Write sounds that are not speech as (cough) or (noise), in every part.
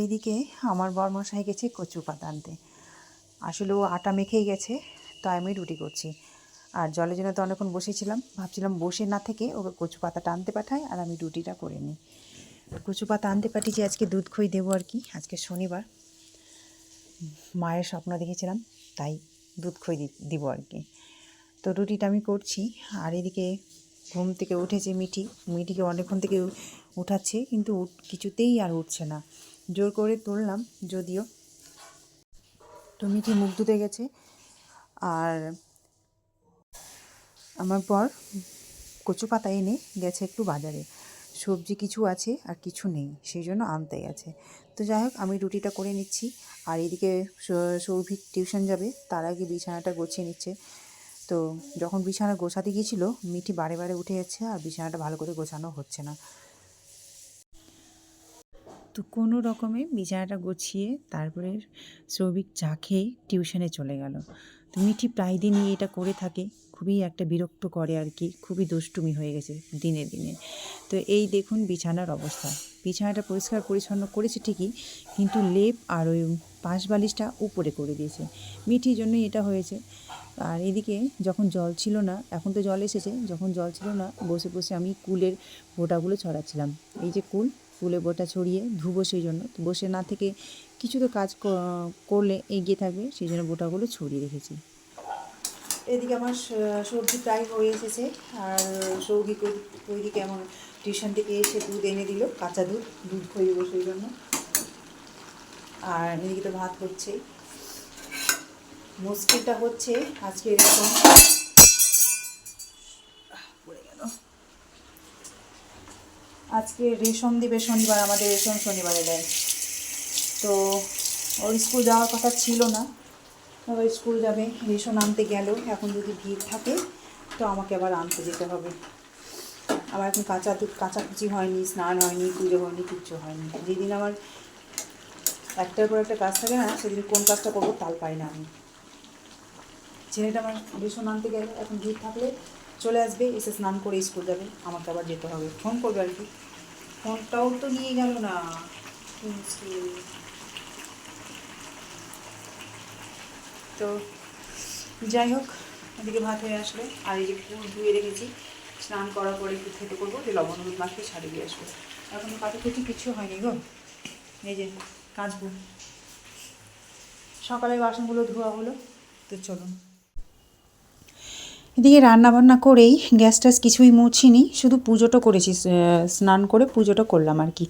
এইদিকে আমার বরমশাই গেছে কচু পাতা আনতে। আসলে ও আটা মেখেই গেছে, তাই আমি রুটি করছি। আর জলের জন্য তো অনেকক্ষণ বসেছিলাম, ভাবছিলাম বসে না থেকে ওকে কচু পাতাটা আনতে পাঠাই আর আমি রুটিটা করে নিই। কচু পাতা আনতে পাঠিয়েছি, আজকে দুধ খই দেবো আর কি, আজকে শনিবার। মায়ের স্বপ্ন দেখেছিলাম, তাই দুধ খই দিব আর কি। তো রুটিটা আমি করছি, আর এদিকে ঘুম থেকে উঠেছে মিঠি। মিঠিকে অনেকক্ষণ থেকে উঠাচ্ছে, কিন্তু কিছুতেই আর উঠছে না। জোর করে তুললাম, যদিও তো মিঠি মুখ ধুতে গেছে? আর আমার পর কচু পাতা এনে গেছে একটু বাজারে। সবজি কিছু আছে আর কিছু নেই, সেই জন্য আনতে গেছে। তো যাই হোক, আমি রুটিটা করে নিচ্ছি। আর এদিকে সৌভিক টিউশন যাবে, তার আগে বিছানাটা গোছিয়ে নিচ্ছে। তো যখন বিছানা গোছাতে গিয়েছিল, মিঠি বারে বারে উঠে যাচ্ছে আর বিছানাটা ভালো করে গোছানো হচ্ছে না। তো কোনো রকমে বিছানাটা গুছিয়ে তারপরে শ্রমিক চা খেয়ে টিউশনে চলে গেল। তো মিঠি প্রায় দিনই এটা করে থাকে। খুবই একটা বিরক্ত করে আর কি। খুবই দুষ্টুমি হয়ে গেছে দিনে দিনে। তো এই দেখুন বিছানার অবস্থা। বিছানাটা পরিষ্কার পরিচ্ছন্ন করেছে ঠিকই, কিন্তু লেপ আর ওই পাশ বালিশটা উপরে করে দিয়েছে। মিঠির জন্যই এটা হয়েছে। আর এদিকে যখন জল ছিল না, এখন তো জল এসেছে, যখন জল ছিল না, বসে বসে আমি কুলের বোটাগুলো ছড়াচ্ছিলাম। এই যে কুল কুলে বোটা ছড়িয়ে ধুবো সেই জন্য। বসে না থেকে কিছু তো কাজ করলে এগিয়ে থাকবে, সেই জন্য বোটাগুলো ছড়িয়ে রেখেছি। এদিকে আমার সবজি প্রায় হয়ে এসেছে। আর সৌভিক ওইদিকে এমন টিউশন থেকে এসে দুধ এনে দিল, কাঁচা দুধ দুধ খইব সেই জন্য। আর এদিকে তো ভাত হচ্ছে মুশকিলটা হচ্ছে আজকে এরকম আহ, পড়ে গেল আজকে রেশন দিবে শনিবার, আমাদের রেশন শনিবারে দেয়। তো ওর স্কুল যাওয়ার কথা ছিল না। আবার স্কুল যাবে রেশন আনতে গেল। এখন যদি ভিড় থাকে, তো আমাকে আবার আনতে যেতে হবে। আমার এখন কাঁচা দুধ কাঁচাকুচি হয়নি, স্নান হয়নি, পুজো হয়নি, কিচ্ছু হয়নি। যেদিন আমার একটার পর একটা কাজ থাকে না, সেদিন কোন কাজটা করব তাল পাই না আমি। ছেলেটা আমার রেশন আনতে গেলে, এখন ভিড় থাকলে চলে আসবে, এসে স্নান করে স্কুল যাবে, আমাকে আবার যেতে হবে। ফোন করবে আর কি। ফোনটাও তো নিয়ে গেল না। তো যাই হোক, এদিকে ভাত হয়ে আসলো আর এই যে ফুল ধুয়ে রেখেছি, স্নান করার পরে একটু খেতে করব, যে লবণ হলুদ মাখিয়ে ছাড়িয়ে দিয়ে আসব। এখন কাটাকুটি কিছু হয়নি গো। এই যে কাঁচবো সকালে বাসনগুলো ধোয়া হলো, তো চলুন। এদিকে রান্নাবান্না করেই গ্যাস ট্যাস কিছুই মুছিনি, শুধু পুজোটা করেছি স্নান করে পুজোটা করলাম আর কি।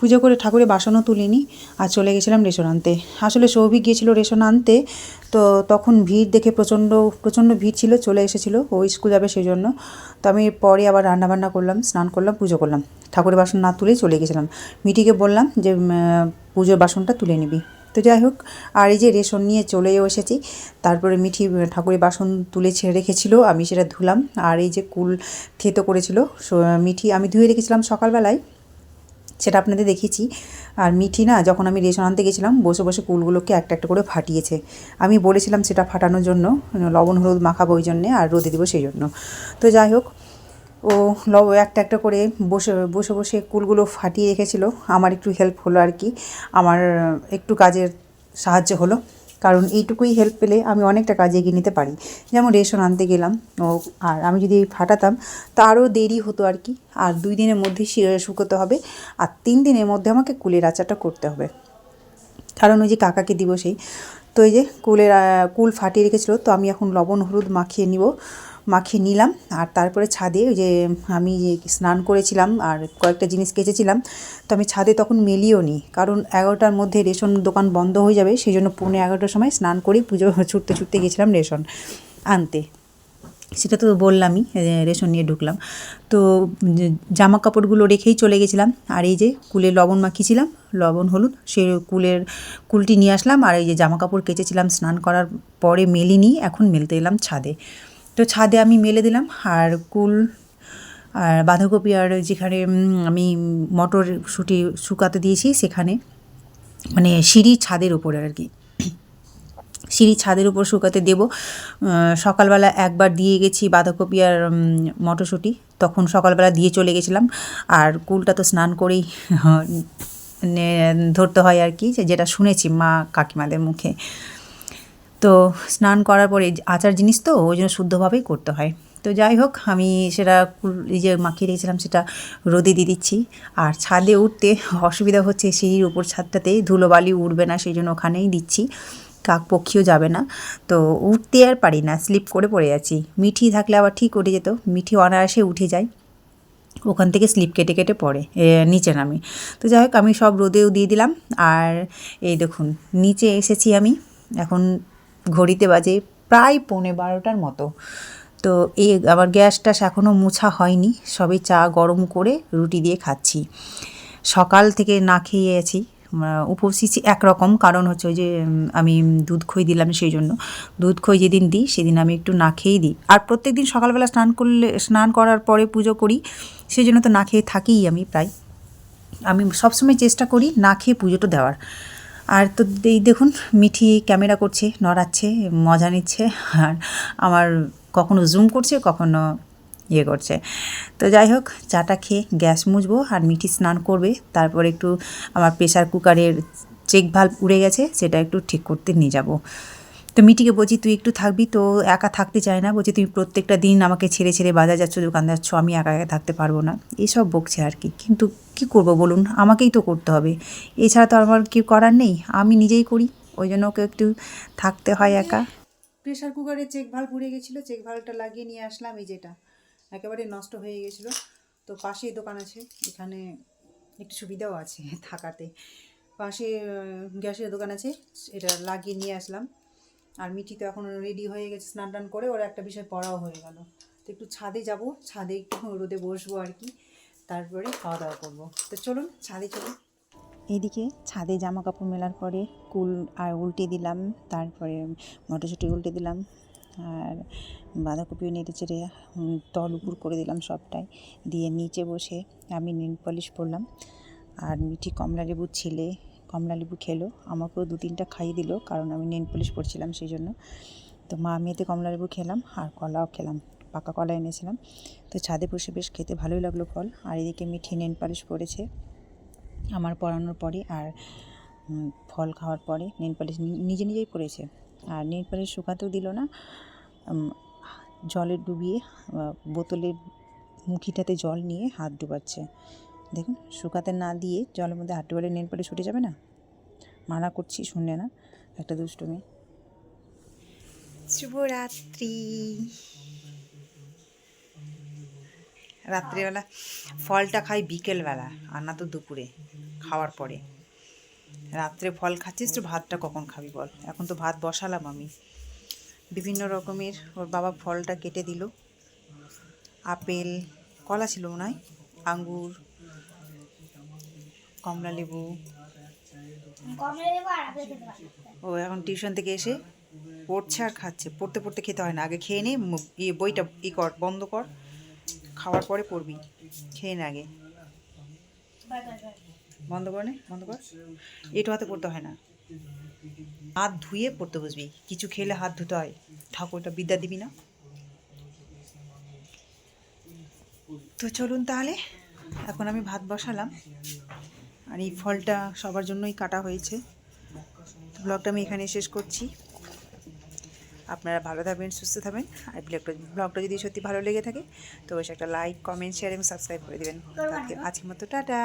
পুজো করে ঠাকুরের বাসনও তুলিনি আর চলে গেছিলাম রেশন আনতে। আসলে সৌভিক গিয়েছিল রেশন আনতে, তো তখন ভিড় দেখে প্রচণ্ড প্রচণ্ড ভিড় ছিল, চলে এসেছিল, ও স্কুল যাবে সেই জন্য তো আমি পরে আবার রান্না বান্না করলাম, স্নান করলাম, পুজো করলাম। ঠাকুরের বাসন না তুলেই চলে গেছিলাম। মিটিকে বললাম যে পুজোর বাসনটা তুলে নিবি। তো যাই হোক, আর এই যে রেশন নিয়ে চলেও এসেছি। তারপরে মিঠি ঠাকুরের বাসন তুলে ছেড়ে রেখেছিল, আমি সেটা ধুলাম। আর এই যে কুল থেতো করেছিল মিঠি, আমি ধুয়ে রেখেছিলাম সকালবেলায়। সেটা আপনাদের দেখেছি আর মিঠি না, যখন আমি রেশন আনতে গেছিলাম, বসে বসে কুলগুলোকে একটা একটা করে ফাটিয়েছে। আমি বলেছিলাম সেটা ফাটানোর জন্য, লবণ, হলুদ মাখাবো ওই জন্যে, আর রোদে দেবো সেই জন্য। তো যাই হোক ও লব, একটা একটা করে বসে বসে বসে কুলগুলো ফাটিয়ে রেখেছিল। আমার একটু হেল্প হলো আর কি। আমার, একটু কাজের সাহায্য হলো। কারণ এইটুকুই হেল্প পেলে আমি অনেকটা কাজ এগিয়ে নিতে পারি। যেমন রেশন আনতে গেলাম। ও, আর আমি যদি ফাটাতাম, তা আরও দেরি হতো আর কি। আর দুই দিনের মধ্যেই শি- শুকোতে হবে। আর তিন দিনের মধ্যে আমাকে কুলের আচারটা করতে হবে। কারণ ওই যে কাকাকে দিব সেই। তো এই যে কুলের কুল ফাটিয়ে রেখেছিলো, তো আমি এখন লবণ, হলুদ মাখিয়ে নিব। মাখিয়ে নিলাম আর তারপরে ছাদে ওই যে আমি স্নান করেছিলাম আর কয়েকটা জিনিস কেচেছিলাম। তো আমি ছাদে তখন মেলিও নি, কারণ এগারোটার মধ্যে রেশন দোকান বন্ধ হয়ে যাবে, সেই জন্য পৌনে এগারোটার সময় স্নান করে, পুজো (laughs) ছুটতে ছুটতে গেছিলাম রেশন আনতে। সেটা তো বললামই রেশন নিয়ে ঢুকলাম। তো জামা কাপড়গুলো রেখেই চলে গেছিলাম, আর এই যে কুলে লবণ মাখিয়েছিলাম, লবণ, হলুদ, সে কুলের কুলটি নিয়ে আসলাম, আর এই যে জামা কাপড় কেচেছিলাম, স্নান করার পরে মেলিনি, এখন মেলতে এলাম ছাদে। তো ছাদে আমি মেলে দিলাম আর কুল আর বাঁধাকপি আর যেখানে আমি মটর শুটি শুকাতে দিয়েছি সেখানে। মানে সিঁড়ি ছাদের উপরে আর কি। সিঁড়ি ছাদের উপর শুকাতে দেব। সকালবেলা একবার দিয়ে গেছি বাঁধাকপি আর মটরশুঁটি তখন সকালবেলা দিয়ে চলে গেছিলাম। আর কুলটা তো স্নান করেই ধরতে হয় আর কি যেটা শুনেছি মা কাকিমাদের মুখে। তো স্নান করার পরে আচার জিনিস তো, ওই জন্য শুদ্ধভাবেই করতে হয়। তো যাই হোক, আমি সেটা এই যে মাখিয়ে রেখেছিলাম সেটা রোদে দিয়ে দিচ্ছি। আর ছাদে উঠতে অসুবিধা হচ্ছে সিঁড়ির উপর ছাদটাতে, ধুলোবালি উঠবে না, সেই জন্য ওখানেই দিচ্ছি। কাক পক্ষীও যাবে না। তো উঠতে আর পারি না, স্লিপ করে পড়ে যাচ্ছি মিঠি থাকলে আবার ঠিক উঠে যেত, মিঠি অনায়াসে উঠে যায়। ওখান থেকে স্লিপ কেটে কেটে পড়ে নিচে নামি। তো যাই হোক, আমি সব রোদেও দিয়ে দিলাম। আর এই দেখুন, নিচে এসেছি আমি। এখন ঘড়িতে বাজে প্রায় পৌনে বারোটার মতো। তো এই আবার গ্যাস ট্যাস এখনও মোছা হয়নি। সবে চা গরম করে রুটি দিয়ে খাচ্ছি। সকাল থেকে না খেয়ে আছি উপসিছি একরকম। কারণ হচ্ছে ওই যে আমি দুধ খই দিলাম সেই জন্য দুধ খই যেদিন দিই, সেদিন আমি একটু না খেয়েই দিই। আর প্রত্যেক দিন সকালবেলা স্নান করলে, স্নান করার পরে পুজো করি সেই জন্য তো না খেয়ে থাকিই আমি প্রায়। আমি সবসময় চেষ্টা করি না খেয়ে পুজোটা দেওয়ার। আর তো এই দেখুন, মিঠি ক্যামেরা করছে, নড়াচ্ছে, মজা নিচ্ছে, আর আমার কখনো জুম করছে, কখনো ইয়ে করছে। তো যাই হোক, চাটা খেয়ে গ্যাস মুছবো, আর মিঠি স্নান করবে, তারপর একটু আমার প্রেশার কুকারের চেক ভাল্ব উড়ে গেছে, সেটা একটু ঠিক করতে নিয়ে যাব। তো মিটিকে বলছি, তুই একটু থাকবি তো, একা থাকতে চায় না। বলছি তুমি প্রত্যেকটা দিন আমাকে ছেড়ে ছেড়ে বাজার যাচ্ছ, দোকান যাচ্ছ, আমি একা একা থাকতে পারব না। এসব বকছে আর কি। কিন্তু কি করব বলুন, আমাকেই তো করতে হবে। এছাড়া তো আমার কি করার নেই, আমি নিজেই করি। ওই জন্য ওকে একটু থাকতে হয় একা। প্রেশার কুকারে চেক ভালো পুড়ে গেছিল, চেক ভালটা লাগিয়ে নিয়ে আসলাম, এই যেটা। একেবারে নষ্ট হয়ে গেছিল। তো পাশেই দোকান আছে, এখানে একটু সুবিধাও আছে থাকাতে। পাশে গ্যাসের দোকান আছে এটা লাগিয়ে নিয়ে আসলাম। আর মিঠি তো এখন রেডি হয়ে গেছে, স্নান টান করে ওরা একটা বিষয় পড়াও হয়ে গেল। তো একটু ছাদে যাব, ছাদে একটু রোদে বসবো আর কি, তারপরে খাওয়া দাওয়া করব। তো চলুন, ছাদে চলুন। এইদিকে ছাদে জামা কাপড় মেলার পরে কুল আর উল্টে দিলাম, তারপরে মটরশুঁটি উল্টে দিলাম, আর বাঁধাকপিও নেড়ে চেড়ে তল উপর করে দিলাম সবটাই, দিয়ে নিচে বসে আমি নীল পলিশ পরলাম। আর মিঠি কমলা লেবু ছিলে কমলা লেবু খেলো। আমাকেও দু তিনটা খাইয়ে দিল, কারণ আমি নেন পলিশ পরছিলাম সেই জন্য। তো মা মেয়েতে কমলা লেবু খেলাম আর কলাও খেলাম, পাকা কলা এনেছিলাম। তো ছাদে বসে বেশ খেতে ভালোই লাগল ফল। আর এদিকে মিঠি নেন পালিশ পড়েছে আমার পড়ানোর পরে আর ফল খাওয়ার পরে নেল পালিশ নিজে নিজেই পড়েছে আর নেল পালিশ শুকাতেও দিল না। জলে ডুবিয়ে বোতলের মুখিটাতে জল নিয়ে হাত ডুবাচ্ছে। দেখুন, শুকাতে না দিয়ে জলের মধ্যে হাঁটু ডুবালে নেন পালিশ উঠে যাবে না? মানা করছি, শুনলে না? একটা দুষ্টু মেয়ে। শুভরাত্রি। রাত্রিবেলা ফলটা খাই বিকেলবেলা, আর না তো দুপুরে, খাওয়ার পরে। রাত্রে ফল খাচ্ছিস, তো ভাতটা কখন খাবি বল? এখন তো ভাত বসালাম আমি। বিভিন্ন রকমের, ওর বাবা ফলটা কেটে দিল। আপেল, কলা ছিল মনে হয়, আঙ্গুর কমলা লেবু। ও এখন টিউশন থেকে এসে পড়ছে আর খাচ্ছে। পড়তে পড়তে খেতে হয় না। আগে খেয়ে নে ইয়ে বইটা ই কর বন্ধ কর। খাওয়ার পরে পড়বি। খেয়ে নে আগে। বন্ধ কর নে বন্ধ কর। এটু হাতে পড়তে হয় না। হাত ধুয়ে পড়তে বসবি। কিছু খেলে হাত ধুতে হয়। ঠাকুরটা বিদ্যা দিবি না। তো চলুন তাহলে। এখন আমি ভাত বসালাম। আর এই ফলটা সবার জন্যই কাটা হয়েছে। ব্লগটা আমি এখানে শেষ করছি। আপনারা ভালো থাকবেন, সুস্থ থাকবেন। আর ব্লগটা ব্লগটা যদি সত্যি ভালো লেগে থাকে, তো অবশ্যই একটা লাইক, কমেন্ট, শেয়ার এবং সাবস্ক্রাইব করে দেবেন। আজকের মতো, টাটা।